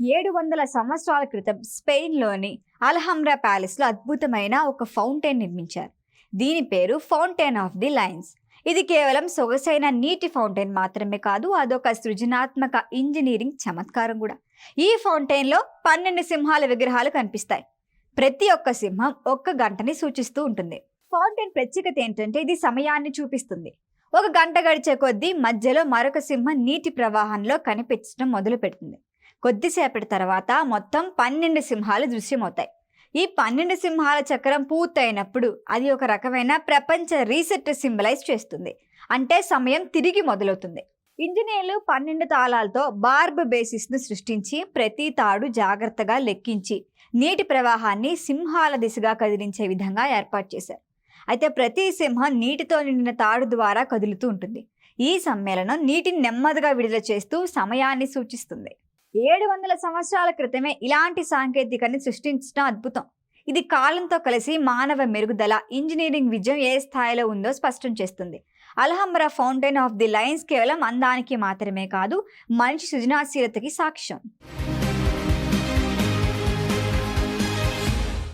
ఏడు వందల సంవత్సరాల క్రితం స్పెయిన్లోని అల్హమ్రా ప్యాలెస్లో అద్భుతమైన ఒక ఫౌంటైన్ నిర్మించారు. దీని పేరు ఫౌంటైన్ ఆఫ్ ది లైన్స్. ఇది కేవలం సొగసైన నీటి ఫౌంటైన్ మాత్రమే కాదు అదొక సృజనాత్మక ఇంజనీరింగ్ చమత్కారం కూడా. ఈ ఫౌంటైన్లో పన్నెండు సింహాల విగ్రహాలు కనిపిస్తాయి. ప్రతి ఒక్క సింహం ఒక్క గంటని సూచిస్తూ ఉంటుంది. ఫౌంటైన్ ప్రత్యేకత ఏంటంటే ఇది సమయాన్ని చూపిస్తుంది. ఒక గంట గడిచే కొద్దీ మధ్యలో మరొక సింహం నీటి ప్రవాహంలో కనిపించడం మొదలు పెడుతుంది కొద్దిసేపటి తర్వాత మొత్తం పన్నెండు సింహాలు దృశ్యమవుతాయి. ఈ పన్నెండు సింహాల చక్రం పూర్తయినప్పుడు అది ఒక రకమైన ప్రపంచ రీసెట్ సింబలైజ్ చేస్తుంది. అంటే సమయం తిరిగి మొదలవుతుంది. ఇంజనీర్లు పన్నెండు తాళాలతో బార్బ్ బేసిస్ను సృష్టించి ప్రతి తాడు జాగ్రత్తగా లెక్కించి నీటి ప్రవాహాన్ని సింహాల దిశగా కదిలించే విధంగా ఏర్పాటు చేశారు. అయితే ప్రతి సింహం నీటితో నిండిన తాడు ద్వారా కదులుతూ ఉంటుంది. ఈ సమ్మేళనం నీటిని నెమ్మదిగా విడుదల చేస్తూ సమయాన్ని సూచిస్తుంది. ఏడు వందల సంవత్సరాల క్రితమే ఇలాంటి సాంకేతికని సృష్టించడం అద్భుతం. ఇది కాలంతో కలిసి మానవ మెరుగుదల ఇంజనీరింగ్ విజయం ఏ స్థాయిలో ఉందో స్పష్టం చేస్తుంది. Alhambra fountain of the lions కేవలం అందానికి మాత్రమే కాదు మనిషి సృజనాశీలతకి సాక్ష్యం.